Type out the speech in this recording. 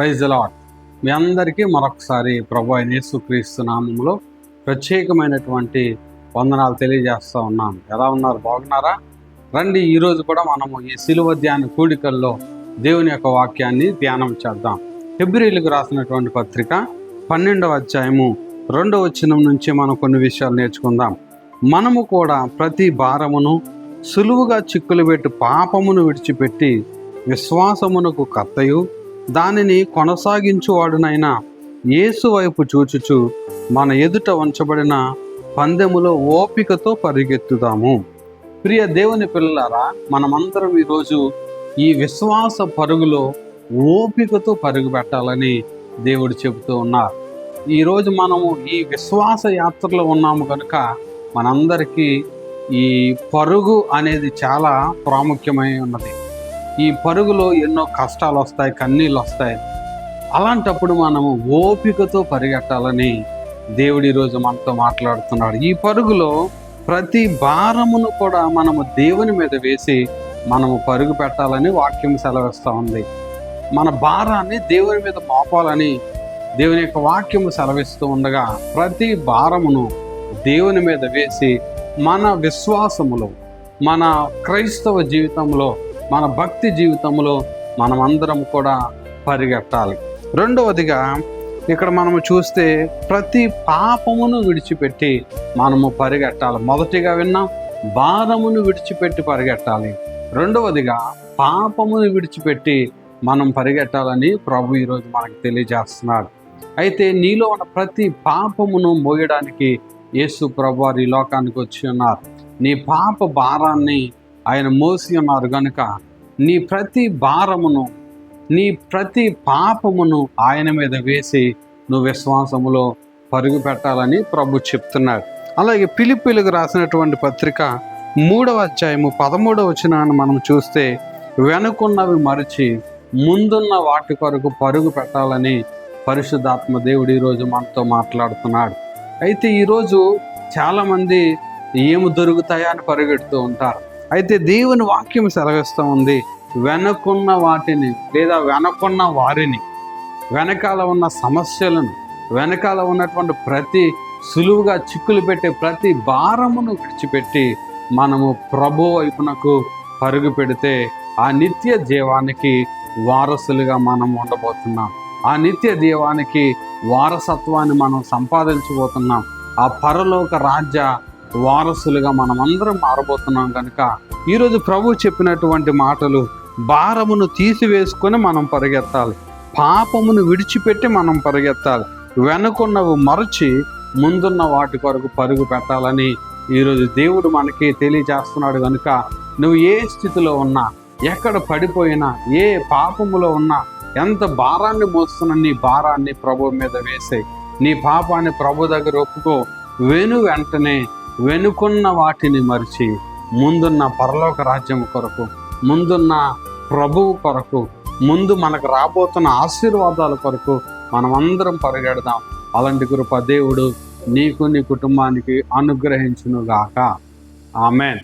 Praise lot మీ అందరికీ మరొకసారి ప్రభు అయిన యేసుక్రీస్తు నామంలో ప్రత్యేకమైనటువంటి వందనాలు తెలియజేస్తూ ఉన్నాను. ఎలా ఉన్నారు? బాగున్నారా? రండి ఈరోజు కూడా మనము ఈ సిలువ ధ్యాన కూడికల్లో దేవుని యొక్క వాక్యాన్ని ధ్యానం చేద్దాం. ఫిబ్రిలకు రాసినటువంటి పత్రిక పన్నెండవ అధ్యాయము రెండవ వచనం నుంచి మనం కొన్ని విషయాలు నేర్చుకుందాం. మనము కూడా ప్రతి భారమును సులువుగా చిక్కులు పెట్టి పాపమును విడిచిపెట్టి విశ్వాసమునకు కర్తయు దానిని కొనసాగించువాడునైనా యేసు వైపు చూచుచు మన ఎదుట ఉంచబడిన పందెములో ఓపికతో పరిగెత్తుదాము. ప్రియ దేవుని పిల్లలారా మనమందరం ఈరోజు ఈ విశ్వాస పరుగులో ఓపికతో పరుగు పెట్టాలని దేవుడు చెబుతూ ఉన్నారు. ఈరోజు మనము ఈ విశ్వాస యాత్రలో ఉన్నాము కనుక మనందరికీ ఈ పరుగు అనేది చాలా ప్రాముఖ్యమై ఉన్నది. ఈ పరుగులో ఎన్నో కష్టాలు వస్తాయి కన్నీళ్ళు వస్తాయి అలాంటప్పుడు మనము ఓపికతో పరిగెట్టాలని దేవుడు ఈరోజు మనతో మాట్లాడుతున్నాడు. ఈ పరుగులో ప్రతి భారమును కూడా మనము దేవుని మీద వేసి మనము పరుగు పెట్టాలని వాక్యం సెలవిస్తూ ఉంది. మన భారాన్ని దేవుని మీద మోపాలని దేవుని యొక్క వాక్యము సెలవిస్తూ ఉండగా ప్రతి భారమును దేవుని మీద వేసి మన విశ్వాసములో మన క్రైస్తవ జీవితంలో మన భక్తి జీవితంలో మనమందరం కూడా పరిగెట్టాలి. రెండవదిగా ఇక్కడ మనము చూస్తే ప్రతి పాపమును విడిచిపెట్టి మనము పరిగెట్టాలి. మొదటిగా విన్నాం భారమును విడిచిపెట్టి పరిగెట్టాలి. రెండవదిగా పాపమును విడిచిపెట్టి మనం పరిగెట్టాలని ప్రభు ఈరోజు మనకు తెలియజేస్తున్నాడు. అయితే నీలో ఉన్న ప్రతి పాపమును మోయడానికి యేసు ప్రభు వారు ఈ లోకానికి వచ్చి ఉన్నారు. నీ పాప భారాన్ని ఆయన మోసి ఉన్నారు కనుక నీ ప్రతి భారమును నీ ప్రతి పాపమును ఆయన మీద వేసి నువ్వు విశ్వాసములో పరుగు పెట్టాలని ప్రభు చెప్తున్నాడు. అలాగే పిలిపిలకు రాసినటువంటి పత్రిక మూడవ అధ్యాయము పదమూడవ వచనాన్ని మనం చూస్తే వెనుకున్నవి మరిచి ముందున్న వాటి కొరకు పరుగు పెట్టాలని పరిశుద్ధాత్మ దేవుడు ఈరోజు మనతో మాట్లాడుతున్నాడు. అయితే ఈరోజు చాలామంది ఏమి దొరుకుతాయా అని పరిగెడుతూ ఉంటారు. అయితే దేవుని వాక్యం సెలవిస్తూ ఉంది. వెనకున్న వాటిని లేదా వెనకున్న వారిని వెనకాల ఉన్న సమస్యలను వెనకాల ఉన్నటువంటి ప్రతి సులువుగా చిక్కులు పెట్టే ప్రతి భారమును విడిచిపెట్టి మనము ప్రభు వైపునకు పరుగు పెడితే ఆ నిత్య జీవానికి వారసులుగా మనం ఉండబోతున్నాం. ఆ నిత్య దీవానికి వారసత్వాన్ని మనం సంపాదించబోతున్నాం. ఆ పరలోక రాజ్య వారసులుగా మనమందరం మారబోతున్నాం కనుక ఈరోజు ప్రభు చెప్పినటువంటి మాటలు భారమును తీసివేసుకొని మనం పరిగెత్తాలి. పాపమును విడిచిపెట్టి మనం పరిగెత్తాలి. వెనుకున్నవి మరచి ముందున్న వాటి కొరకు పరుగు పెట్టాలని ఈరోజు దేవుడు మనకి తెలియజేస్తున్నాడు కనుక నువ్వు ఏ స్థితిలో ఉన్నా ఎక్కడ పడిపోయినా ఏ పాపములో ఉన్నా ఎంత భారాన్ని మోస్తున్న నీ భారాన్ని ప్రభు మీద వేసే నీ పాపాన్ని ప్రభు దగ్గర ఒప్పుకో. వెను వెంటనే వెనుకున్న వాటిని మరిచి ముందున్న పరలోక రాజ్యం కొరకు ముందున్న ప్రభువు కొరకు ముందు మనకు రాబోతున్న ఆశీర్వాదాల కొరకు మనమందరం పరిగెడదాం. అలాంటి కృప దేవుడు నీకు నీ కుటుంబానికి అనుగ్రహించునుగాక. ఆమెన్.